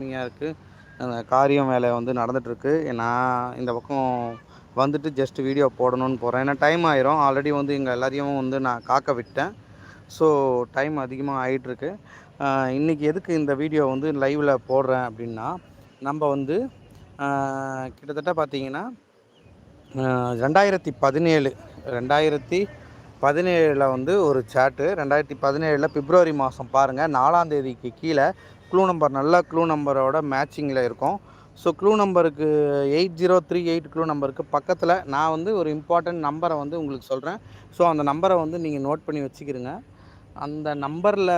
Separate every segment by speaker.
Speaker 1: கம்மியாக இருக்குது அந்த காரியம் வேலை வந்து நடந்துகிட்ருக்கு நான் இந்த பக்கம் வந்துட்டு ஜஸ்ட் வீடியோ போடணும்னு போகிறேன் ஏன்னா டைம் ஆயிரும். ஆல்ரெடி வந்து இங்கே எல்லாத்தையும் வந்து நான் காக்க விட்டேன். ஸோ டைம் அதிகமாக ஆகிட்டுருக்கு இன்றைக்கி எதுக்கு இந்த வீடியோ வந்து லைவில் போடுறேன் அப்படின்னா நம்ம வந்து கிட்டத்தட்ட பார்த்திங்கன்னா ரெண்டாயிரத்தி பதினேழு ரெண்டாயிரத்தி பதினேழில் வந்து ஒரு சேட்டு ரெண்டாயிரத்தி பதினேழில் பிப்ரவரி மாதம் பாருங்கள் நாலாம் தேதிக்கு கீழே க்ளூ நம்பர் நல்ல க்ளூ நம்பரோட மேட்சிங்கில் இருக்கும். ஸோ க்ளூ நம்பருக்கு eight zero three eight clue நம்பருக்கு பக்கத்தில் நான் வந்து ஒரு இம்பார்ட்டண்ட் நம்பரை வந்து உங்களுக்கு சொல்கிறேன் ஸோ அந்த நம்பரை வந்து நீங்கள் நோட் பண்ணி வச்சுக்கிறீங்க அந்த நம்பரில்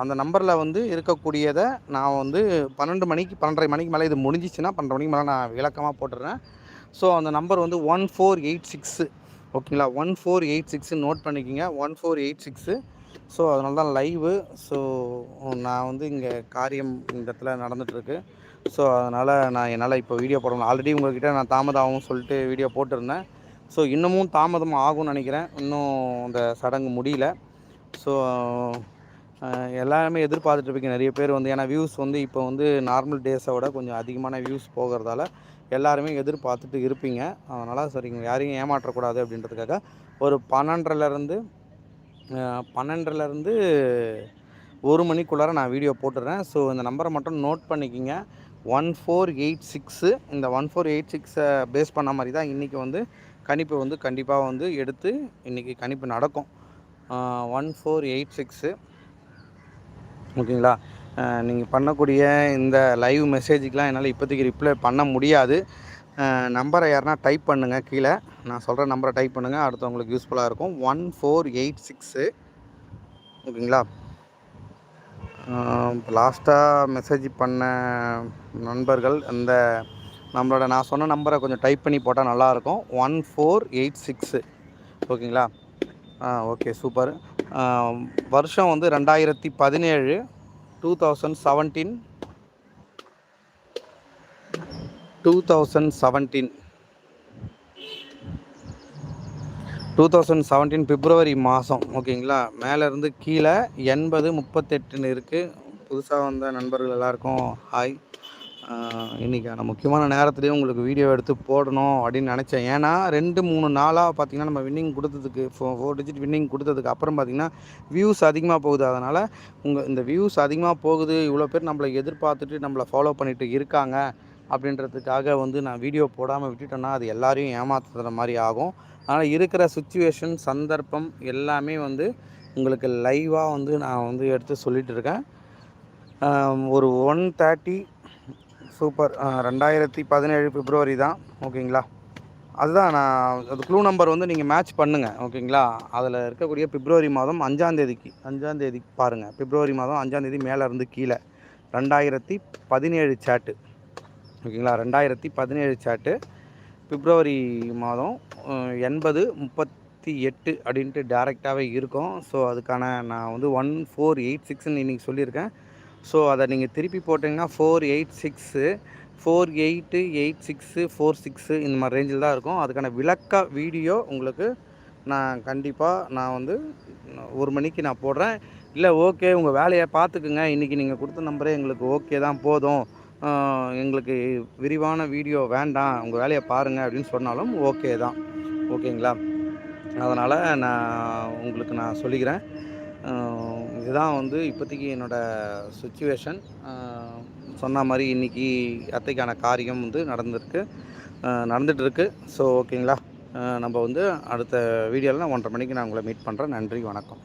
Speaker 1: அந்த நம்பரில் வந்து இருக்கக்கூடியதை நான் வந்து பன்னெண்டு மணிக்கு பன்னெண்டரை மணிக்கு மேலே இது முடிஞ்சிச்சுன்னா பன்னெண்டு மணிக்கு மேலே நான் விளக்கமாக போட்டுடுறேன். ஸோ அந்த நம்பர் வந்து ஒன் ஃபோர் எயிட் சிக்ஸு ஓகேங்களா one four eight six note பண்ணிக்கிங்க. One four eight six so அதனால தான் லைவு ஸோ நான் வந்து இங்கே காரியம் இந்த இடத்துல நடந்துகிட்ருக்கு ஸோ அதனால் நான் என்னால் இப்போ வீடியோ போடணும் ஆல்ரெடி உங்கள்கிட்ட நான் தாமதம் சொல்லிட்டு வீடியோ போட்டிருந்தேன். ஸோ இன்னமும் தாமதம் ஆகும்னு நினைக்கிறேன். இன்னும் அந்த சடங்கு முடியல. ஸோ எல்லாருமே எதிர்பார்த்துட்ருப்பீங்க நிறைய பேர் வந்து ஏன்னா வியூஸ் வந்து இப்போ வந்து நார்மல் டேஸை விட கொஞ்சம் அதிகமான வியூஸ் போகிறதால எல்லாருமே எதிர்பார்த்துட்டு இருப்பீங்க. அதனால் சரிங்க யாரையும் ஏமாற்றக்கூடாது அப்படின்றதுக்காக ஒரு பன்னெண்டுலேருந்து பன்னெண்டுலேருந்து ஒரு மணிக்குள்ளார நான் வீடியோ போட்டுடுறேன். ஸோ இந்த நம்பரை மட்டும் நோட் பண்ணிக்கிங்க. ஒன் ஃபோர் எயிட் சிக்ஸு இந்த ஒன் ஃபோர் எயிட் சிக்ஸை பேஸ் பண்ண மாதிரி தான் இன்றைக்கி வந்து கணிப்பு வந்து கண்டிப்பாக வந்து எடுத்து இன்றைக்கி கணிப்பு நடக்கும். ஒன் ஃபோர் எயிட் சிக்ஸு ஓகேங்களா? நீங்கள் பண்ணக்கூடிய இந்த லைவ் மெசேஜுக்கெலாம் என்னால் இப்போதைக்கு ரிப்ளை பண்ண முடியாது. நம்பரை யாருனா டைப் பண்ணுங்கள் கீழே. நான் சொல்கிற நம்பரை டைப் பண்ணுங்கள் அடுத்தவங்களுக்கு யூஸ்ஃபுல்லாக இருக்கும். ஒன் ஃபோர் எயிட் சிக்ஸு ஓகேங்களா? லாஸ்ட்டாக மெசேஜ் பண்ண நண்பர்கள் இந்த நம்மளோட நான் சொன்ன நம்பரை கொஞ்சம் டைப் பண்ணி போட்டால் நல்லாயிருக்கும் ஒன் ஃபோர் எயிட் சிக்ஸு ஓகேங்களா? ஆ ஓகே சூப்பர் வருஷம் வந்து ரெண்டாயிரத்தி பதினேழு two thousand seventeen two thousand seventeen two thousand seventeen பிப்ரவரி மாதம் ஓகேங்களா? மேலேருந்து கீழே எண்பது முப்பத்தெட்டுன்னு இருக்குது புதுசாக வந்த நண்பர்கள் எல்லாருக்கும் ஹாய் இன்றைக்கான முக்கியமான நேரத்துலேயே உங்களுக்கு வீடியோ எடுத்து போடணும் அப்படின்னு நினச்சேன். ஏன்னா ரெண்டு மூணு நாளாக பார்த்திங்கன்னா நம்ம வின்னிங் கொடுத்ததுக்கு ஃபோ ஃபோர் டிஜிட் வின்னிங் கொடுத்ததுக்கு அப்புறம் பார்த்திங்கன்னா வியூஸ் அதிகமாக போகுது. அதனால் உங்கள் இந்த வியூஸ் அதிகமாக போகுது. இவ்வளோ பேர் நம்மளை எதிர்பார்த்துட்டு நம்மளை ஃபாலோ பண்ணிட்டு இருக்காங்க. அப்படின்றதுக்காக வந்து நான் வீடியோ போடாமல் விட்டுட்டேன்னா அது எல்லாரையும் ஏமாத்துற மாதிரி ஆகும். ஆனால் இருக்கிற சுச்சுவேஷன் சந்தர்ப்பம் எல்லாமே வந்து உங்களுக்கு லைவாக வந்து நான் வந்து எடுத்து சொல்லிகிட்டு இருக்கேன். ஒரு ஒன் தேர்ட்டி சூப்பர் ரெண்டாயிரத்தி பதினேழு பிப்ரவரி தான் ஓகேங்களா? அதுதான் நான் அது க்ளூ நம்பர் வந்து நீங்கள் மேட்ச் பண்ணுங்கள் ஓகேங்களா? அதில் இருக்கக்கூடிய பிப்ரவரி மாதம் அஞ்சாந்தேதிக்கு அஞ்சாந்தேதி பாருங்கள் பிப்ரவரி மாதம் அஞ்சாந்தேதி மேலே இருந்து கீழே ரெண்டாயிரத்தி பதினேழு சேட்டு ஓகேங்களா? ரெண்டாயிரத்தி பதினேழு சாட்டு பிப்ரவரி மாதம் எண்பது முப்பத்தி எட்டு அப்படின்ட்டு டேரெக்டாகவே இருக்கும். ஸோ அதுக்கான நான் வந்து ஒன் ஃபோர் எயிட் சிக்ஸ்ன்னு இன்றைக்கி சொல்லியிருக்கேன். ஸோ அதை நீங்கள் திருப்பி போட்டிங்கன்னா four eight six four eight eight six four six இந்த மாதிரி ரேஞ்சில் தான் இருக்கும். அதுக்கான விளக்க வீடியோ உங்களுக்கு நான் கண்டிப்பாக நான் வந்து ஒரு மணிக்கு நான் போடுறேன். இல்லை ஓகே உங்கள் வேலையை பார்த்துக்குங்க. இன்றைக்கி நீங்கள் கொடுத்த நம்பரே எங்களுக்கு ஓகே தான் போதும். எங்களுக்கு விரிவான வீடியோ வேண்டாம். உங்கள் வேலையை பாருங்கள் அப்படின்னு சொன்னாலும் ஓகே தான். ஓகேங்களா? அதனால் நான் உங்களுக்கு நான் சொல்லிக்கிறேன். இதுதான் வந்து இப்போதைக்கு என்னோடய சுச்சுவேஷன் சொன்ன மாதிரி இன்றைக்கி அத்தைக்கான காரியம் வந்து நடந்திருக்கு. நடந்துகிட்ருக்கு ஸோ ஓகேங்களா? நம்ம வந்து அடுத்த வீடியோவில் ஒன்றரை மணிக்கு நான் உங்களை மீட் பண்ணுறேன் நன்றி வணக்கம்.